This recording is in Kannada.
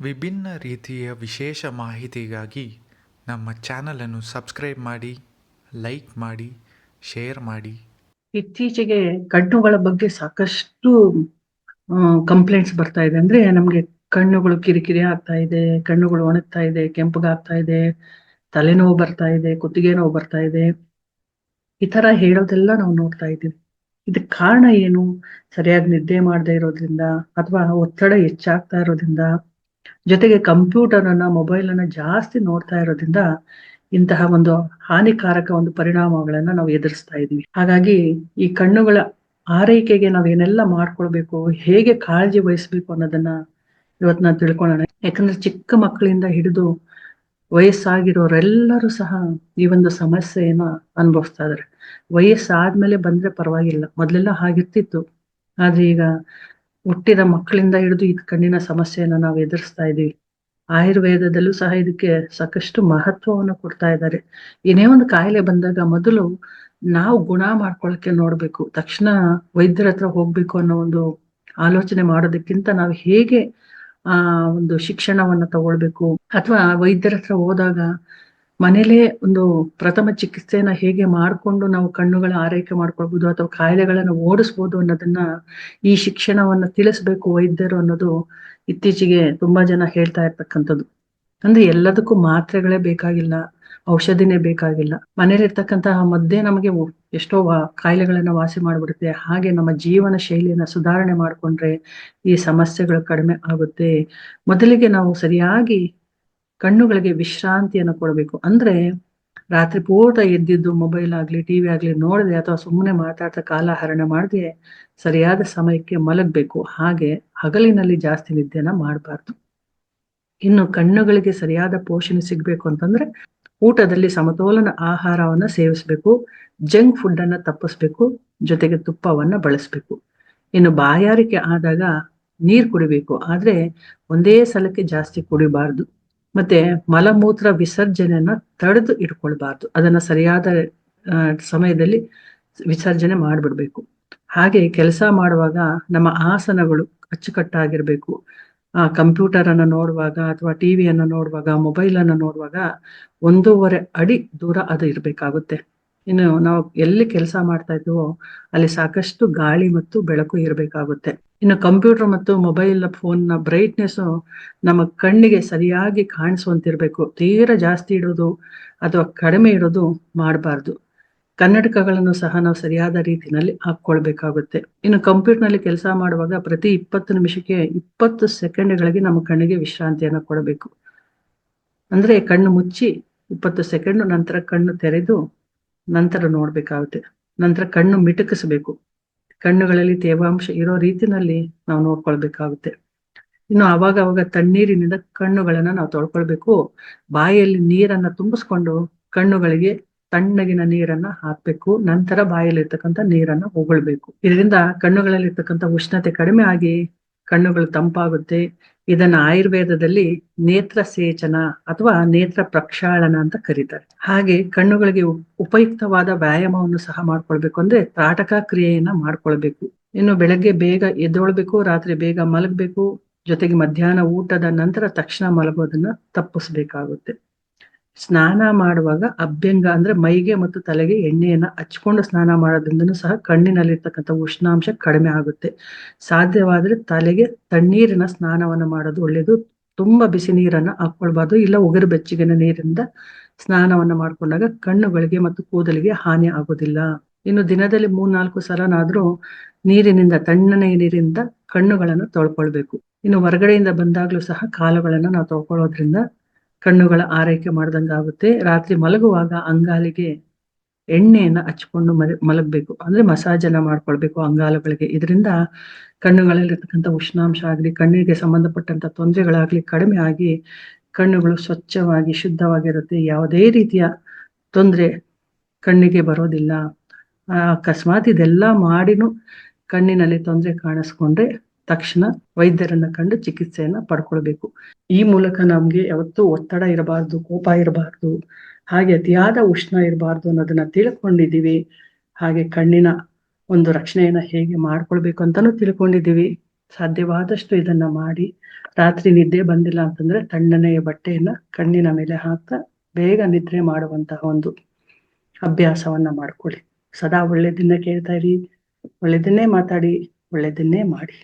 ವಿಭಿನ್ನ ರೀತಿಯ ವಿಶೇಷ ಮಾಹಿತಿಗಾಗಿ ನಮ್ಮ ಚಾನಲನ್ನು ಸಬ್ಸ್ಕ್ರೈಬ್ ಮಾಡಿ, ಲೈಕ್ ಮಾಡಿ, ಶೇರ್ ಮಾಡಿ. ಇತ್ತೀಚೆಗೆ ಕಣ್ಣುಗಳ ಬಗ್ಗೆ ಸಾಕಷ್ಟು ಕಂಪ್ಲೇಂಟ್ಸ್ ಬರ್ತಾ ಇದೆ. ಅಂದ್ರೆ ನಮ್ಗೆ ಕಣ್ಣುಗಳು ಕಿರಿಕಿರಿ ಆಗ್ತಾ ಇದೆ, ಕಣ್ಣುಗಳು ಒಣಗ್ತಾ ಇದೆ, ಕೆಂಪಗಾಗ್ತಾ ಇದೆ, ತಲೆನೋವು ಬರ್ತಾ ಇದೆ, ಕುತ್ತಿಗೆ ನೋವು ಬರ್ತಾ ಇದೆ. ಈ ತರ ಹೇಳೋದೆಲ್ಲ ನಾವು ನೋಡ್ತಾ ಇದ್ದೀವಿ. ಇದಕ್ಕೆ ಕಾರಣ ಏನು? ಸರಿಯಾಗಿ ನಿದ್ದೆ ಮಾಡದೇ ಇರೋದ್ರಿಂದ ಅಥವಾ ಒತ್ತಡ ಹೆಚ್ಚಾಗ್ತಾ ಇರೋದ್ರಿಂದ ಜೊತೆಗೆ ಕಂಪ್ಯೂಟರ್ ಅನ್ನ ಮೊಬೈಲ್ ಅನ್ನ ಜಾಸ್ತಿ ನೋಡ್ತಾ ಇರೋದ್ರಿಂದ ಇಂತಹ ಒಂದು ಹಾನಿಕಾರಕ ಒಂದು ಪರಿಣಾಮಗಳನ್ನ ನಾವು ಎದುರಿಸ್ತಾ ಇದೀವಿ. ಹಾಗಾಗಿ ಈ ಕಣ್ಣುಗಳ ಆರೈಕೆಗೆ ನಾವ್ ಏನೆಲ್ಲ ಮಾಡ್ಕೊಳ್ಬೇಕು, ಹೇಗೆ ಕಾಳಜಿ ವಹಿಸ್ಬೇಕು ಅನ್ನೋದನ್ನ ಇವತ್ತು ನಾವು ತಿಳ್ಕೊಳ್ಳೋಣ ಯಾಕಂದ್ರೆ ಚಿಕ್ಕ ಮಕ್ಕಳಿಂದ ಹಿಡಿದು ವಯಸ್ಸಾಗಿರೋರೆಲ್ಲರೂ ಸಹ ಈ ಒಂದು ಸಮಸ್ಯೆಯನ್ನ ಅನುಭವಿಸ್ತಾ ಇದಾರೆ. ವಯಸ್ಸಾದ್ಮೇಲೆ ಬಂದ್ರೆ ಪರವಾಗಿಲ್ಲ. ಮೊದ್ಲೆಲ್ಲ ಹಾಗಿರ್ತಿತ್ತು. ಆದ್ರೆ ಈಗ ಹುಟ್ಟಿದ ಮಕ್ಕಳಿಂದ ಹಿಡಿದು ಈ ಕಣ್ಣಿನ ಸಮಸ್ಯೆಯನ್ನ ನಾವು ಎದುರಿಸ್ತಾ ಇದೀವಿ ಆಯುರ್ವೇದದಲ್ಲೂ ಸಹ ಇದಕ್ಕೆ ಸಾಕಷ್ಟು ಮಹತ್ವವನ್ನು ಕೊಡ್ತಾ ಇದ್ದಾರೆ. ಏನೇ ಒಂದು ಕಾಯಿಲೆ ಬಂದಾಗ ಮೊದಲು ನಾವು ಗುಣ ಮಾಡ್ಕೊಳಕ್ಕೆ ನೋಡ್ಬೇಕು. ತಕ್ಷಣ ವೈದ್ಯರ ಹತ್ರ ಹೋಗ್ಬೇಕು ಅನ್ನೋ ಒಂದು ಆಲೋಚನೆ ಮಾಡೋದಕ್ಕಿಂತ ನಾವು ಹೇಗೆ ಆ ಒಂದು ಶಿಕ್ಷಣವನ್ನ ತಗೊಳ್ಬೇಕು? ಅಥವಾ ವೈದ್ಯರ ಹತ್ರ ಹೋದಾಗ ಮನೇಲೇ ಒಂದು ಪ್ರಥಮ ಚಿಕಿತ್ಸೆನ ಹೇಗೆ ಮಾಡ್ಕೊಂಡು ನಾವು ಕಣ್ಣುಗಳ ಆರೈಕೆ ಮಾಡ್ಕೊಳ್ಬಹುದು ಅಥವಾ ಕಾಯಿಲೆಗಳನ್ನ ಓಡಿಸ್ಬೋದು ಅನ್ನೋದನ್ನ ಈ ಶಿಕ್ಷಣವನ್ನ ತಿಳಿಸ್ಬೇಕು ವೈದ್ಯರು ಅನ್ನೋದು ಇತ್ತೀಚೆಗೆ ತುಂಬಾ ಜನ ಹೇಳ್ತಾ ಇರ್ತಕ್ಕಂಥದ್ದು. ಅಂದ್ರೆ ಎಲ್ಲದಕ್ಕೂ ಮಾತ್ರೆಗಳೇ ಬೇಕಾಗಿಲ್ಲ, ಔಷಧಿನೇ ಬೇಕಾಗಿಲ್ಲ. ಮನೇಲಿರ್ತಕ್ಕಂತಹ ಮದ್ದೇ ನಮಗೆ ಎಷ್ಟೋ ಕಾಯಿಲೆಗಳನ್ನ ವಾಸಿ ಮಾಡಿಬಿಡುತ್ತೆ. ಹಾಗೆ ನಮ್ಮ ಜೀವನ ಶೈಲಿಯನ್ನ ಸುಧಾರಣೆ ಮಾಡ್ಕೊಂಡ್ರೆ ಈ ಸಮಸ್ಯೆಗಳು ಕಡಿಮೆ ಆಗುತ್ತೆ. ಮೊದಲಿಗೆ ನಾವು ಸರಿಯಾಗಿ ಕಣ್ಣುಗಳಿಗೆ ವಿಶ್ರಾಂತಿಯನ್ನು ಕೊಡಬೇಕು. ಅಂದ್ರೆ ರಾತ್ರಿ ಪೂರ್ತ ಎದ್ದಿದ್ದು ಮೊಬೈಲ್ ಆಗ್ಲಿ ಟಿವಿ ಆಗ್ಲಿ ನೋಡದೆ ಅಥವಾ ಸುಮ್ಮನೆ ಮಾತಾಡ್ತಾ ಕಾಲ ಹರಣ ಮಾಡದೆ ಸರಿಯಾದ ಸಮಯಕ್ಕೆ ಮಲಗಬೇಕು. ಹಾಗೆ ಹಗಲಿನಲ್ಲಿ ಜಾಸ್ತಿ ನಿದ್ದೆನ ಮಾಡಬಾರ್ದು. ಇನ್ನು ಕಣ್ಣುಗಳಿಗೆ ಸರಿಯಾದ ಪೋಷಣೆ ಸಿಗ್ಬೇಕು ಅಂತಂದ್ರೆ ಊಟದಲ್ಲಿ ಸಮತೋಲನ ಆಹಾರವನ್ನ ಸೇವಿಸ್ಬೇಕು ಜಂಕ್ ಫುಡ್ ಅನ್ನ ತಪ್ಪಿಸ್ಬೇಕು, ಜೊತೆಗೆ ತುಪ್ಪವನ್ನ ಬಳಸ್ಬೇಕು. ಇನ್ನು ಬಾಯಾರಿಕೆ ಆದಾಗ ನೀರ್ ಕುಡಿಬೇಕು. ಆದ್ರೆ ಒಂದೇ ಸಲಕ್ಕೆ ಜಾಸ್ತಿ ಕುಡಿಬಾರ್ದು. ಮತ್ತೆ ಮಲಮೂತ್ರ ವಿಸರ್ಜನೆಯನ್ನ ತಡೆದು ಇಟ್ಕೊಳ್ಬಾರ್ದು. ಅದನ್ನ ಸರಿಯಾದ ಸಮಯದಲ್ಲಿ ವಿಸರ್ಜನೆ ಮಾಡಿಬಿಡ್ಬೇಕು. ಹಾಗೆ ಕೆಲಸ ಮಾಡುವಾಗ ನಮ್ಮ ಆಸನಗಳು ಅಚ್ಚುಕಟ್ಟಾಗಿರ್ಬೇಕು. ಆ ಕಂಪ್ಯೂಟರ್ ಅನ್ನ ನೋಡುವಾಗ ಅಥವಾ ಟಿವಿಯನ್ನ ನೋಡುವಾಗ ಮೊಬೈಲ್ ಅನ್ನ ನೋಡುವಾಗ ಒಂದೂವರೆ ಅಡಿ ದೂರ ಅದು ಇರಬೇಕಾಗುತ್ತೆ. ಇನ್ನು ನಾವು ಎಲ್ಲಿ ಕೆಲಸ ಮಾಡ್ತಾ ಇದ್ವೋ ಅಲ್ಲಿ ಸಾಕಷ್ಟು ಗಾಳಿ ಮತ್ತು ಬೆಳಕು ಇರಬೇಕಾಗುತ್ತೆ. ಇನ್ನು ಕಂಪ್ಯೂಟರ್ ಮತ್ತು ಮೊಬೈಲ್ ಫೋನ್ನ ಬ್ರೈಟ್ನೆಸ್ ನಮ್ಮ ಕಣ್ಣಿಗೆ ಸರಿಯಾಗಿ ಕಾಣಿಸುವಂತಿರ್ಬೇಕು. ತೀರಾ ಜಾಸ್ತಿ ಇಡೋದು ಅಥವಾ ಕಡಿಮೆ ಇಡೋದು ಮಾಡಬಾರ್ದು. ಕನ್ನಡಕಗಳನ್ನು ಸಹ ನಾವು ಸರಿಯಾದ ರೀತಿಯಲ್ಲಿ ಹಾಕ್ಕೊಳ್ಬೇಕಾಗುತ್ತೆ. ಇನ್ನು ಕಂಪ್ಯೂಟರ್ನಲ್ಲಿ ಕೆಲಸ ಮಾಡುವಾಗ ಪ್ರತಿ ಇಪ್ಪತ್ತು ನಿಮಿಷಕ್ಕೆ ಇಪ್ಪತ್ತು ಸೆಕೆಂಡ್ಗಳಿಗೆ ನಮ್ಮ ಕಣ್ಣಿಗೆ ವಿಶ್ರಾಂತಿಯನ್ನು ಕೊಡಬೇಕು. ಅಂದ್ರೆ ಕಣ್ಣು ಮುಚ್ಚಿ ಇಪ್ಪತ್ತು ಸೆಕೆಂಡ್ ನಂತರ ಕಣ್ಣು ತೆರೆದು ನಂತರ ನೋಡ್ಬೇಕಾಗುತ್ತೆ. ನಂತರ ಕಣ್ಣು ಮಿಟುಕಿಸ್ಬೇಕು. ಕಣ್ಣುಗಳಲ್ಲಿ ತೇವಾಂಶ ಇರೋ ರೀತಿನಲ್ಲಿ ನಾವು ನೋಡ್ಕೊಳ್ಬೇಕಾಗುತ್ತೆ. ಇನ್ನು ಅವಾಗ ಅವಾಗ ತಣ್ಣೀರಿನಿಂದ ಕಣ್ಣುಗಳನ್ನ ನಾವು ತೊಳ್ಕೊಳ್ಬೇಕು. ಬಾಯಲ್ಲಿ ನೀರನ್ನ ತುಂಬಿಸ್ಕೊಂಡು ಕಣ್ಣುಗಳಿಗೆ ತಣ್ಣಗಿನ ನೀರನ್ನ ಹಾಕ್ಬೇಕು. ನಂತರ ಬಾಯಲ್ಲಿ ಇರ್ತಕ್ಕಂಥ ನೀರನ್ನ ಉಗುಳ್ಬೇಕು ಇದರಿಂದ ಕಣ್ಣುಗಳಲ್ಲಿ ಇರ್ತಕ್ಕಂಥ ಉಷ್ಣತೆ ಕಡಿಮೆ ಆಗಿ ಕಣ್ಣುಗಳು ತಂಪಾಗುತ್ತೆ. ಇದನ್ನ ಆಯುರ್ವೇದದಲ್ಲಿ ನೇತ್ರ ಸೇಚನ ಅಥವಾ ನೇತ್ರ ಪ್ರಕ್ಷಾಳನ ಅಂತ ಕರೀತಾರೆ. ಹಾಗೆ ಕಣ್ಣುಗಳಿಗೆ ಉಪಯುಕ್ತವಾದ ವ್ಯಾಯಾಮವನ್ನು ಸಹ ಮಾಡ್ಕೊಳ್ಬೇಕು ಅಂದ್ರೆ ತ್ರಾಟಕ ಕ್ರಿಯೆಯನ್ನ ಮಾಡ್ಕೊಳ್ಬೇಕು. ಇನ್ನು ಬೆಳಗ್ಗೆ ಬೇಗ ಎದ್ದೊಳ್ಬೇಕು, ರಾತ್ರಿ ಬೇಗ ಮಲಗ್ಬೇಕು, ಜೊತೆಗೆ ಮಧ್ಯಾಹ್ನ ಊಟದ ನಂತರ ತಕ್ಷಣ ಮಲಗೋದನ್ನ ತಪ್ಪಿಸ್ಬೇಕಾಗುತ್ತೆ. ಸ್ನಾನ ಮಾಡುವಾಗ ಅಭ್ಯಂಗ ಅಂದ್ರೆ ಮೈಗೆ ಮತ್ತು ತಲೆಗೆ ಎಣ್ಣೆಯನ್ನ ಹಚ್ಕೊಂಡು ಸ್ನಾನ ಮಾಡೋದ್ರಿಂದನೂ ಸಹ ಕಣ್ಣಿನಲ್ಲಿರ್ತಕ್ಕಂಥ ಉಷ್ಣಾಂಶ ಕಡಿಮೆ ಆಗುತ್ತೆ. ಸಾಧ್ಯವಾದ್ರೆ ತಲೆಗೆ ತಣ್ಣೀರಿನ ಸ್ನಾನವನ್ನ ಮಾಡೋದು ಒಳ್ಳೇದು. ತುಂಬಾ ಬಿಸಿ ನೀರನ್ನ ಹಾಕೊಳ್ಬಾರ್ದು. ಇಲ್ಲ ಉಗುರು ಬೆಚ್ಚಗಿನ ನೀರಿಂದ ಸ್ನಾನವನ್ನ ಮಾಡ್ಕೊಂಡಾಗ ಕಣ್ಣುಗಳಿಗೆ ಮತ್ತು ಕೂದಲಿಗೆ ಹಾನಿ ಆಗೋದಿಲ್ಲ. ಇನ್ನು ದಿನದಲ್ಲಿ ಮೂರ್ನಾಲ್ಕು ಸಲನಾದ್ರೂ ನೀರಿನಿಂದ ತಣ್ಣನೆಯ ನೀರಿಂದ ಕಣ್ಣುಗಳನ್ನು ತೊಳ್ಕೊಳ್ಬೇಕು. ಇನ್ನು ಹೊರಗಡೆಯಿಂದ ಬಂದಾಗ್ಲೂ ಸಹ ಕಾಲುಗಳನ್ನ ನಾವು ತೊಳ್ಕೊಳ್ಳೋದ್ರಿಂದ ಕಣ್ಣುಗಳ ಆರೈಕೆ ಮಾಡ್ದಂಗಾಗುತ್ತೆ. ರಾತ್ರಿ ಮಲಗುವಾಗ ಅಂಗಾಲಿಗೆ ಎಣ್ಣೆಯನ್ನ ಹಚ್ಕೊಂಡು ಮಲ, ಮಲಗಬೇಕು. ಅಂದ್ರೆ ಮಸಾಜನ್ನ ಮಾಡ್ಕೊಳ್ಬೇಕು ಅಂಗಾಲುಗಳಿಗೆ. ಇದರಿಂದ ಕಣ್ಣುಗಳಲ್ಲಿರ್ತಕ್ಕಂಥ ಉಷ್ಣಾಂಶ ಆಗಲಿ, ಕಣ್ಣಿಗೆ ಸಂಬಂಧಪಟ್ಟಂತ ತೊಂದರೆಗಳಾಗ್ಲಿ ಕಡಿಮೆ ಆಗಿ ಕಣ್ಣುಗಳು ಸ್ವಚ್ಛವಾಗಿ ಶುದ್ಧವಾಗಿರುತ್ತೆ. ಯಾವುದೇ ರೀತಿಯ ತೊಂದರೆ ಕಣ್ಣಿಗೆ ಬರೋದಿಲ್ಲ. ಅಕಸ್ಮಾತ್ ಇದೆಲ್ಲ ಮಾಡಿನೂ ಕಣ್ಣಿನಲ್ಲಿ ತೊಂದರೆ ಕಾಣಿಸ್ಕೊಂಡ್ರೆ ತಕ್ಷಣ ವೈದ್ಯರನ್ನ ಕಂಡು ಚಿಕಿತ್ಸೆಯನ್ನ ಪಡ್ಕೊಳ್ಬೇಕು. ಈ ಮೂಲಕ ನಮ್ಗೆ ಯಾವತ್ತೂ ಒತ್ತಡ ಇರಬಾರ್ದು, ಕೋಪ ಇರಬಾರ್ದು, ಹಾಗೆ ಅತಿಯಾದ ಉಷ್ಣ ಇರಬಾರ್ದು ಅನ್ನೋದನ್ನ ತಿಳ್ಕೊಂಡಿದೀವಿ ಹಾಗೆ ಕಣ್ಣಿನ ಒಂದು ರಕ್ಷಣೆಯನ್ನ ಹೇಗೆ ಮಾಡ್ಕೊಳ್ಬೇಕು ಅಂತಾನು ತಿಳ್ಕೊಂಡಿದೀವಿ ಸಾಧ್ಯವಾದಷ್ಟು ಇದನ್ನ ಮಾಡಿ, ರಾತ್ರಿ ನಿದ್ದೆ ಬಂದಿಲ್ಲ ಅಂತಂದ್ರೆ ತಣ್ಣನೆಯ ಬಟ್ಟೆಯನ್ನ ಕಣ್ಣಿನ ಮೇಲೆ ಹಾಕ್ತಾ ಬೇಗ ನಿದ್ರೆ ಮಾಡುವಂತಹ ಒಂದು ಅಭ್ಯಾಸವನ್ನ ಮಾಡ್ಕೊಳ್ಳಿ. ಸದಾ ಒಳ್ಳೇದನ್ನ ಕೇಳ್ತಾ ಇರಿ, ಒಳ್ಳೇದನ್ನೇ ಮಾತಾಡಿ, ಒಳ್ಳೇದನ್ನೇ ಮಾಡಿ.